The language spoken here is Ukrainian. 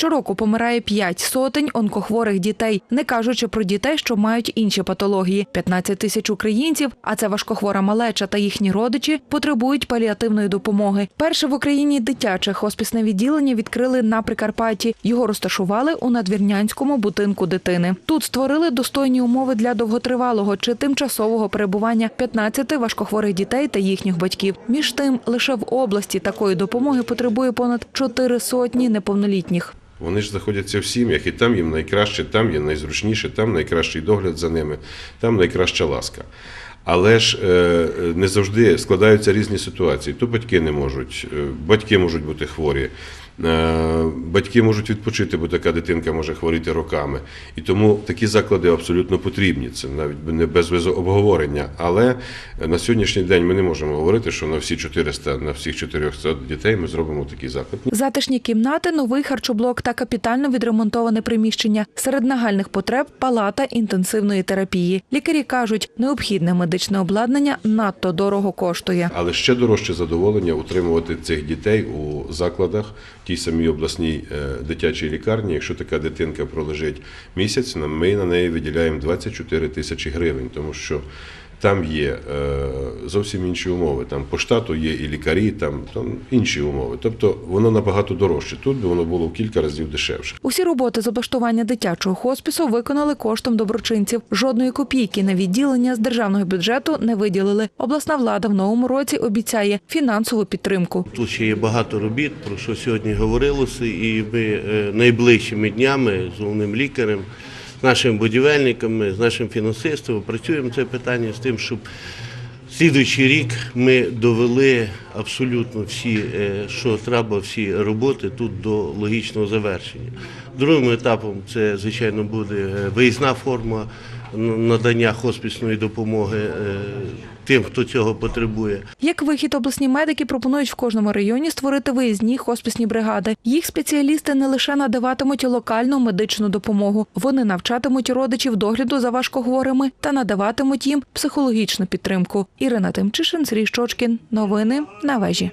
Щороку помирає п'ять сотень онкохворих дітей, не кажучи про дітей, що мають інші патології. 15 тисяч українців, а це важкохвора малеча та їхні родичі, потребують паліативної допомоги. Перше в Україні дитяче хоспісне відділення відкрили на Прикарпатті. Його розташували у надвірнянському будинку дитини. Тут створили достойні умови для довготривалого чи тимчасового перебування 15 важкохворих дітей та їхніх батьків. Між тим, лише в області такої допомоги потребує понад 4 сотні неповнолітніх. Вони ж знаходяться в сім'ях, і там їм найкраще, там є найзручніше, там найкращий догляд за ними, там найкраща ласка. Але ж е, не завжди складаються різні ситуації. То батьки не можуть, е, батьки можуть бути хворі, е, батьки можуть відпочити, бо така дитинка може хворіти роками. І тому такі заклади абсолютно потрібні. Це навіть не без обговорення. Але на сьогоднішній день ми не можемо говорити, що на всі 400, на всіх 400 дітей ми зробимо такий заклад. Затишні кімнати, новий харчоблок та капітально відремонтоване приміщення. Серед нагальних потреб палата інтенсивної терапії. Лікарі кажуть, необхідне медичне обладнання надто дорого коштує. Але ще дорожче задоволення утримувати цих дітей у закладах, тій самій обласній е, дитячій лікарні. Якщо така дитинка пролежить місяць, ми на неї виділяємо 24 тисячі гривень, тому що там є е, зовсім інші умови. Там по штату є і лікарі, там, там інші умови. Тобто воно набагато дорожче. Тут би воно було в кілька разів дешевше. Усі роботи з облаштування дитячого хоспісу виконали коштом доброчинців. Жодної копійки на відділення з державного бюджету не виділили. Обласна влада в новому році обіцяє фінансову підтримку. Тут ще є багато робіт, про що сьогодні говорилося, і ми е, найближчими днями з головним лікарем, нашими будівельниками, з нашим фінансистом працюємо це питання з тим, щоб слідуючий рік ми довели абсолютно всі, е, що треба, всі роботи тут до логічного завершення. Другим етапом це, звичайно, буде е, виїзна форма надання хоспісної допомоги е, тим, хто цього потребує. Як вихід, обласні медики пропонують в кожному районі створити виїзні хоспісні бригади. Їх спеціалісти не лише надаватимуть локальну медичну допомогу, вони навчатимуть родичів догляду за важкохворими та надаватимуть їм психологічну підтримку. Ірина Тимчишин, Сергій Щочкін. Новини на вежі.